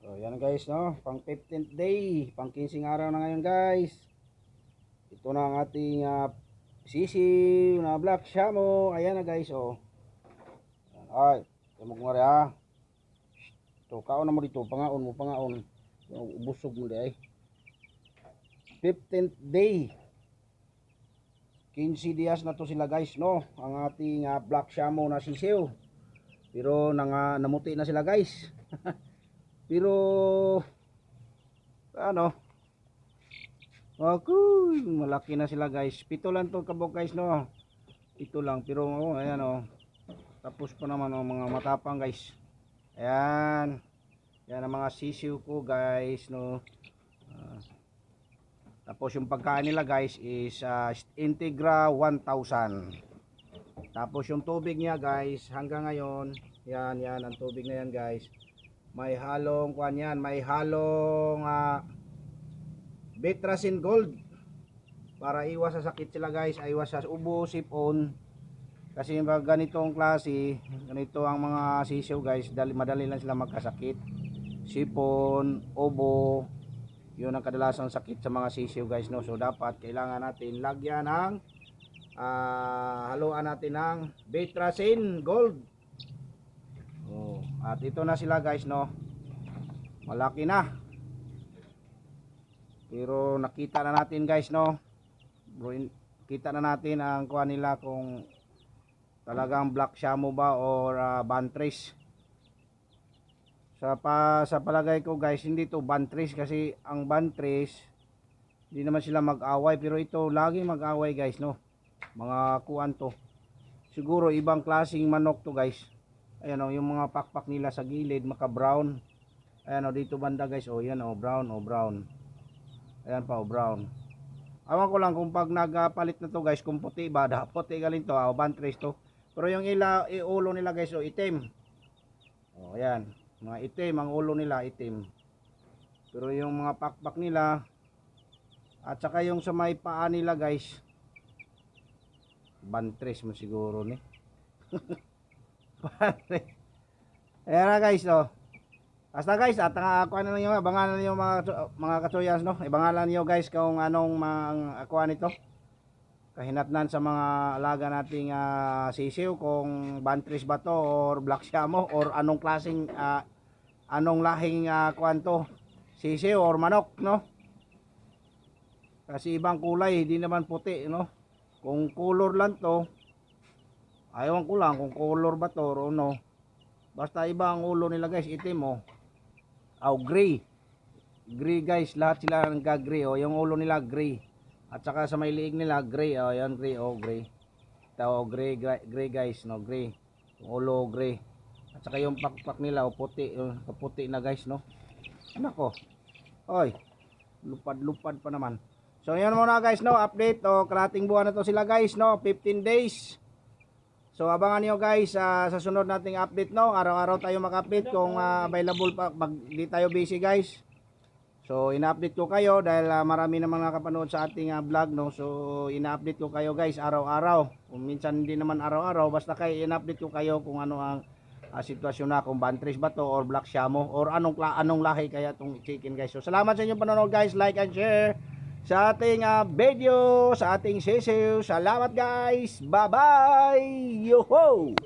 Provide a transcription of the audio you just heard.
So, yan guys, no? Pang 15th day, pang 15 araw na ngayon guys. Ito na ang ating uh, sisiw na black shamo. Ayan na guys, oh. Ayan, Ay, tumog mo rin ha. Shh. Ito, kaon na mo dito, pangaon mo, pangaon. Ubusog mo di ay. 15th day. 15 dias na to sila guys, no? Ang ating uh, black shamo na sisiw. Pero nang, ah, namuti na sila guys. Pero ano? Ako, malaki na sila guys. Pito lang to kabog guys no. Ito lang pero oh, ayan oh. Tapos pa naman oh, mga matapang guys. Ayan. Yan ang mga sisiw ko guys no. Ah. tapos yung pagkain nila guys is ah, Integra 1000. Tapos yung tubig niya guys hanggang ngayon, yan yan ang tubig na yan guys may halong kuan yan, may halong uh, Betrasin Gold para iwas sa sakit sila guys, iwas sa ubo, sipon. Kasi pag ganitong klase, ganito ang mga sisiw guys, dali, madali lang sila magkasakit. Sipon, ubo, yun ang kadalasang sakit sa mga sisiw guys no. So dapat kailangan natin lagyan ng ah, haluan natin ng Betrasin Gold. At ito na sila guys no. Malaki na. Pero nakita na natin guys no. Kita na natin ang kuha nila kung talagang black shamo ba or uh, bantrace. Sa pa sa palagay ko guys, hindi to bantrace kasi ang bantrace hindi naman sila mag-away pero ito lagi mag-away guys no. Mga kuan to. Siguro ibang klaseng manok to guys. Ayan o, yung mga pakpak nila sa gilid, maka brown. Ayan o, dito banda guys, o yan o, brown o, brown. Ayan pa o, brown. Awan ko lang kung pag nagpalit na to guys, kung puti ba, da, puti galing to, o, bantrace to. Pero yung ila, ulo nila guys, o, itim. O, ayan. Mga itim, ang ulo nila, itim. Pero yung mga pakpak nila, at saka yung sa may paa nila guys, bantrace mo siguro ni. Pare. Ayan na guys, oh. Basta guys, at ang ako na niyo, abangan niyo mga mga katuyas no. Ibangalan niyo guys kung anong mga akuan nito. Kahinatnan sa mga alaga nating ah, sisiw kung bantris ba to or black shamo or anong klaseng ah, anong lahing uh, kuan to. Sisiw or manok no. Kasi ibang kulay, hindi naman puti no. Kung color lang to, Ayaw ko lang kung color ba to o no. Basta iba ang ulo nila guys, itim oh. Aw, gray. Gray guys, lahat sila nagka-gray oh. Yung ulo nila gray. At saka sa may liig nila gray oh, yan gray oh, gray. Ito oh, gray, gray, guys, no, gray. Yung ulo gray. At saka yung pakpak nila oh, puti, oh, puti na guys, no. Nako. Oy. Lupad-lupad pa naman. So yan muna guys, no, update oh, karating buwan na to sila guys, no, 15 days. So abangan niyo guys ah, sa sunod nating update no. Araw-araw tayo mag-update kung ah, available pa pag di tayo busy guys. So ina-update ko kayo dahil ah, marami namang nakapanood sa ating ah, vlog no. So ina-update ko kayo guys araw-araw. Kung minsan hindi naman araw-araw basta kay ina-update ko kayo kung ano ang ah, sitwasyon na kung bantres ba to or black shamo or anong anong lahi kaya tong chicken guys. So salamat sa inyong panonood guys. Like and share sa ating ah, video, sa ating sisiw. Salamat guys. Bye-bye. Yo-ho!